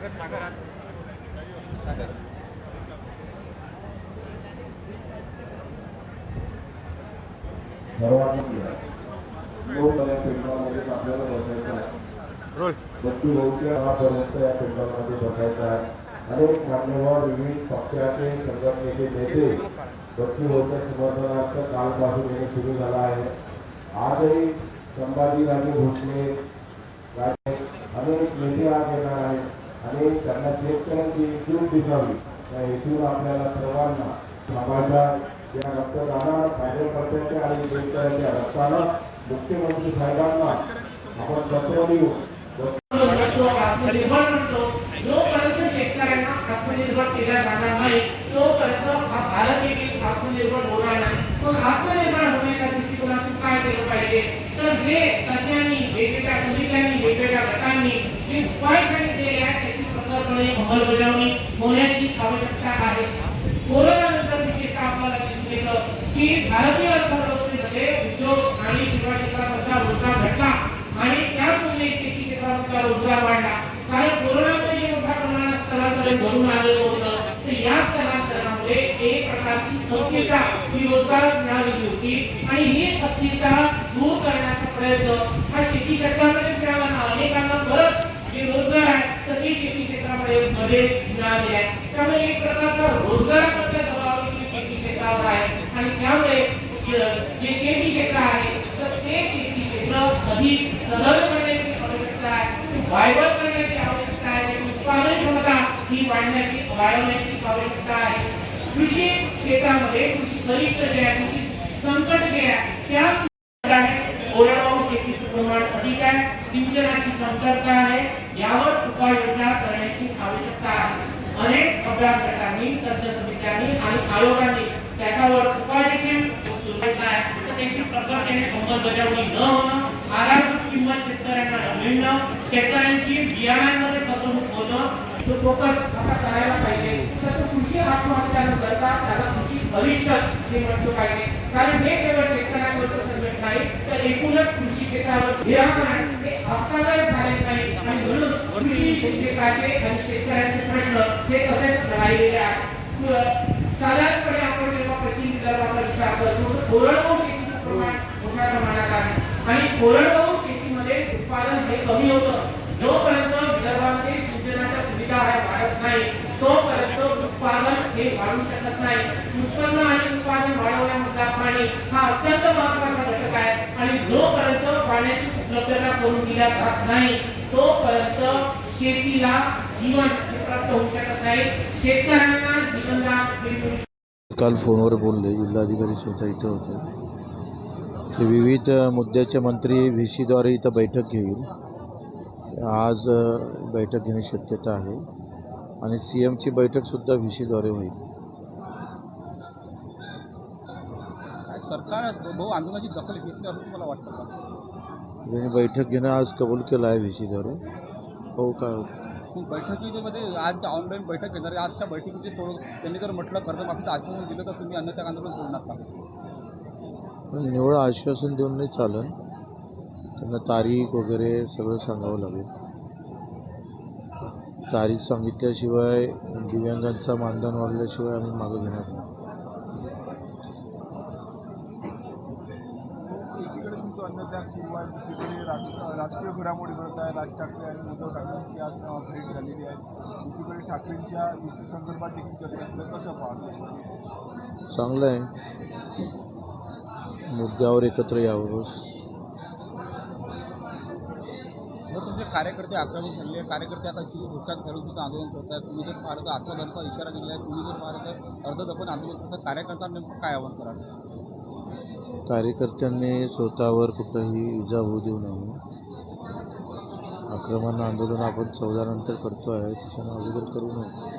Sagar Sagar Sagar. Role. बत्ती भाऊच्यापर्यंत या पेट्रोलमध्ये बसायचं आहे अनेक मान्यवर विविध पक्षाचे संघटनेचे नेते बत्ती भाऊच्या समर्थनार्थ कालपासून येणे सुरू झाला आहे आजही संभाजीराजे भोसले अनेक नेते आज येणार आहेत आणि त्यांना चेक शेतकऱ्यांची एकजूट दिसावी. त्या हेतून आपल्याला सर्वांना बाबाच्या या रक्तदाना कार्यकर्त्यांच्या आणि शेतकऱ्यांच्या रक्ताला मुख्यमंत्री साहेबांना आपण तत्व देऊ. आत्मनिर्भर शेतकऱ्यांना आत्मनिर्भर केल्या जाणार नाही तोपर्यंत हा भारत एक आत्मनिर्भर होणार नाही. मग आत्मनिर्भर होण्याच्या दृष्टिकोनातून काय केलं पाहिजे तर जे तज्ञांनी वेगवेगळ्या समित्यांनी वेगवेगळ्या गटांनी जे उपाय सांगितलेले आहेत त्याची प्रखरपणे अंमलबजावणी होण्याची आवश्यकता आहे. कोरोनानंतर विशेषतः आपल्याला दिसून येतं की भारतीय अर्थव्यवस्थेमध्ये उद्योग आणि सेवा क्षेत्रामधला रोजगार घटला आणि त्या तुलनेत शेती क्षेत्रामधला रोजगार वाढला. कारण कोरोनामध्ये जे मोठ्या प्रमाणात स्थलांतरण घडून आलेलं होतं तर या स्थलांतरणामुळे एक प्रकारची अस्थिरता ही रोजगारात मिळालेली होती आणि ही अस्थिरता दूर करण्याचा प्रयत्न हा शेती क्षेत्रामध्ये मिळाला ना. अनेकांना परत आहे शेती क्षेत्रामध्ये मध्ये मिळाले आहे त्यामुळे एक प्रकारचा रोजगाराकरता जबाबदारी शेती क्षेत्रावर आहे. आणि त्यामुळे जे शेती क्षेत्र आहे तर ते शेती क्षेत्र अधिक सदर करण्याची आवश्यकता आहे वायबल करण्याची आवश्यकता आहे उत्पादन क्षमता ही वाढण्याची वाढवण्याची आवश्यकता आहे. कृषी क्षेत्रामध्ये कृषी गरिष्ठ जे आहे कृषी संकट जे आहे त्या प्रमाण अधिक आहे सिंचनाची कमतरता आहे. यावर उपाययोजना करण्याची आवश्यकता आहे. अनेक अभ्यास गटांनी तज्ञ समित्यांनी आणि आयोगांनी त्याच्यावर उपाय देखील सुचवला आहे तर त्याची प्रखरतेने अंमलबजावणी न होणं आधारभूत किंमत शेतकऱ्यांना न मिळणं शेतकऱ्यांची बियाणांमध्ये फसवणूक होणं जो फोकस आता करायला पाहिजे तर तो कृषी आत्महत्या न करता त्याला कृषी भविष्य हे म्हटलं पाहिजे कारण हे केवळ शेतकऱ्यांवरचं नाही तर एकूणच कृषी क्षेत्रावर झाले नाही. आणि म्हणून कृषी क्षेत्राचे आणि शेतकऱ्यांचे प्रश्न हे तसेच राहिलेले आहेत. साधारणपणे आपण जेव्हा विदर्भाचा विचार करतो तर कोरडवाहू शेतीचं प्रमाण मोठ्या प्रमाणात आहे. आणि कोरडवाहू शेतीमध्ये उत्पादन हे कमी होतं. जोपर्यंत विदर्भामध्ये सिंचनाच्या सुविधा आहे वाढत नाही तोपर्यंत उत्पादन हे वाढू शकत नाही. उत्पन्न आणि उत्पादन वाढवण्यामधला पाणी हा अत्यंत महत्त्वाचा जोपर्यंत पाण्याची उपलब्धता करून दिल्या जात नाही तोपर्यंत शेतीला जीवन प्राप्त होऊ शकत नाही. शेतकऱ्यांना जीवनदान काल फोनवर बोलले जिल्हाधिकारी स्वतः इथं होते. ते विविध मुद्द्याचे मंत्री व्ही सीद्वारे इथं बैठक घेईल. आज बैठक घेण्याची शक्यता आहे. आणि सी एमची बैठकसुद्धा व्ही सीद्वारे होईल. सरकार बहु आंदोलनाची दखल घेतली असं तुम्हाला वाटतं का? त्यांनी बैठक घेणं आज कबूल केलं आहे व्ही सीद्वारे हो काय बैठकीमध्ये आज ऑनलाईन बैठक घेणार आहे. आजच्या बैठकीचे थोडं त्यांनी जर म्हटलं कर्जमाफीचं आश्वासन दिलं तर तुम्ही अन्यथा आंदोलन सोडणार का? पण निवड आश्वासन देऊन नाही चालन. त्यांना तारीख वगैरे सगळं सांगावं लागेल. तारीख सांगितल्याशिवाय दिव्यांगांचा मानधन वाढल्याशिवाय आम्ही मागं घेणार नाही. अन्नत्याग सुरू आहे दुसरीकडे राज- राजकीय घडामोडी घडत आहे राज ठाकरे आणि उद्धव ठाकरेंची आज भेट झालेली आहे. दुसरीकडे ठाकरेंच्या युती संदर्भात देखील चर्चा असलं कसं पाहतो? चांगलं आहे. मुद्द्यावर एकत्र यावं. तुमचे कार्यकर्ते आक्रमक आहे कार्यकर्ते आता किती धोक्यात घालून सुद्धा आंदोलन करत आहेत. तुम्ही जर पाहिलं तर इशारा दिला आहे. तुम्ही जर पाहिलं तर अर्धदफन आंदोलन करतात कार्यकर्त्यांना नेमकं काय आव्हान कराल? कार्यकर्त्यांनी स्वतःवर कुठंही इजा होऊ देऊ नये. आक्रमण आंदोलन आपण चौदानंतर करतो आहे त्याच्यानं अगोदर करू नये.